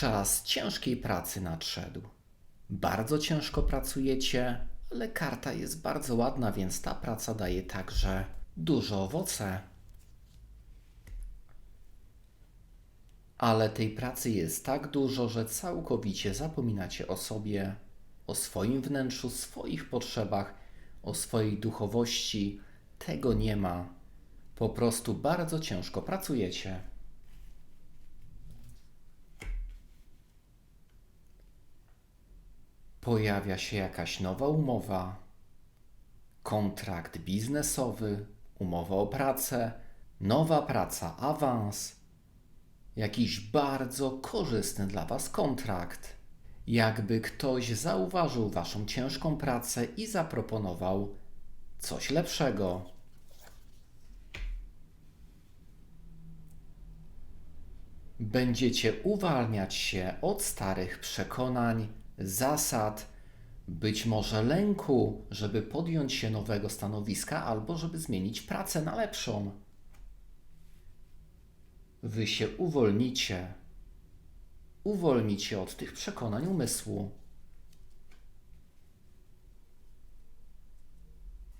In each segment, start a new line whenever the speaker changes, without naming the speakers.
Czas ciężkiej pracy nadszedł. Bardzo ciężko pracujecie, ale karta jest bardzo ładna, więc ta praca daje także duże owoce. Ale tej pracy jest tak dużo, że całkowicie zapominacie o sobie, o swoim wnętrzu, swoich potrzebach, o swojej duchowości. Tego nie ma. Po prostu bardzo ciężko pracujecie. Pojawia się jakaś nowa umowa, kontrakt biznesowy, umowa o pracę, nowa praca, awans, jakiś bardzo korzystny dla Was kontrakt. Jakby ktoś zauważył Waszą ciężką pracę i zaproponował coś lepszego. Będziecie uwalniać się od starych przekonań, zasad, być może lęku, żeby podjąć się nowego stanowiska albo żeby zmienić pracę na lepszą. Wy się uwolnicie. Uwolnicie od tych przekonań umysłu.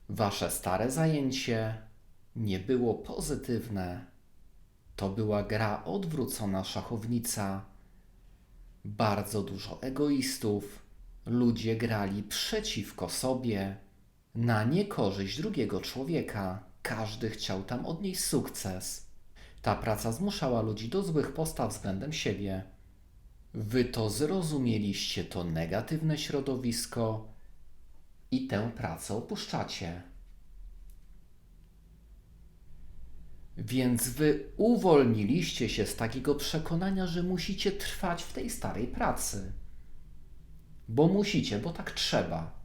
Wasze stare zajęcie nie było pozytywne. To była gra odwrócona szachownica. Bardzo dużo egoistów. Ludzie grali przeciwko sobie, na niekorzyść drugiego człowieka. Każdy chciał tam odnieść sukces. Ta praca zmuszała ludzi do złych postaw względem siebie. Wy to zrozumieliście, to negatywne środowisko i tę pracę opuszczacie. Więc wy uwolniliście się z takiego przekonania, że musicie trwać w tej starej pracy. Bo musicie, bo tak trzeba.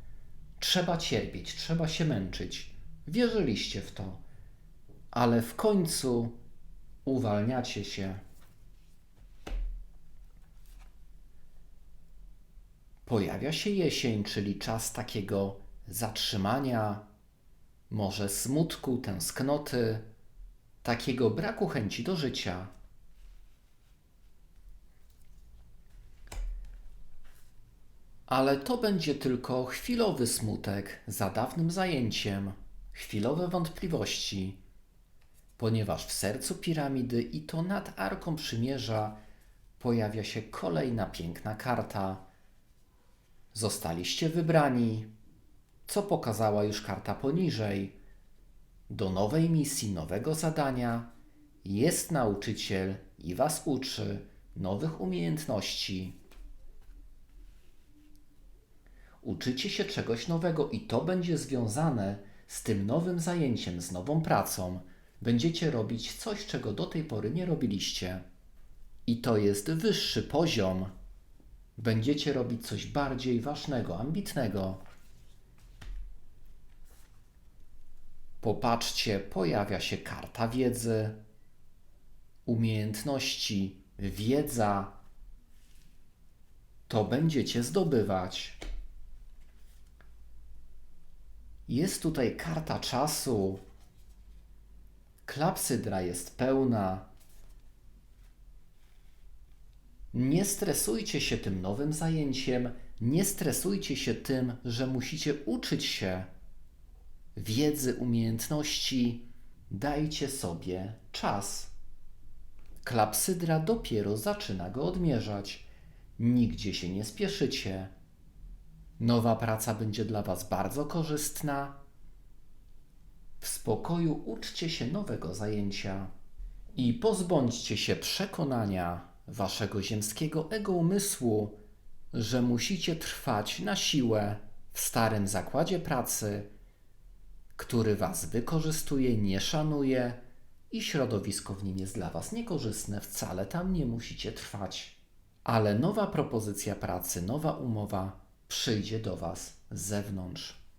Trzeba cierpieć, trzeba się męczyć. Wierzyliście w to. Ale w końcu uwalniacie się. Pojawia się jesień, czyli czas takiego zatrzymania, może smutku, tęsknoty, takiego braku chęci do życia. Ale to będzie tylko chwilowy smutek za dawnym zajęciem, chwilowe wątpliwości, ponieważ w sercu piramidy i to nad arką przymierza pojawia się kolejna piękna karta. Zostaliście wybrani, co pokazała już karta poniżej. Do nowej misji, nowego zadania jest nauczyciel i Was uczy nowych umiejętności. Uczycie się czegoś nowego i to będzie związane z tym nowym zajęciem, z nową pracą. Będziecie robić coś, czego do tej pory nie robiliście. I to jest wyższy poziom. Będziecie robić coś bardziej ważnego, ambitnego. Popatrzcie, pojawia się karta wiedzy, umiejętności, wiedza. To będziecie zdobywać. Jest tutaj karta czasu. Klapsydra jest pełna. Nie stresujcie się tym nowym zajęciem, nie stresujcie się tym, że musicie uczyć się wiedzy, umiejętności. Dajcie sobie czas. Klapsydra dopiero zaczyna go odmierzać. Nigdzie się nie spieszycie. Nowa praca będzie dla Was bardzo korzystna. W spokoju uczcie się nowego zajęcia i pozbądźcie się przekonania Waszego ziemskiego ego umysłu, że musicie trwać na siłę w starym zakładzie pracy, który Was wykorzystuje, nie szanuje i środowisko w nim jest dla Was niekorzystne, wcale tam nie musicie trwać. Ale nowa propozycja pracy, nowa umowa przyjdzie do Was z zewnątrz.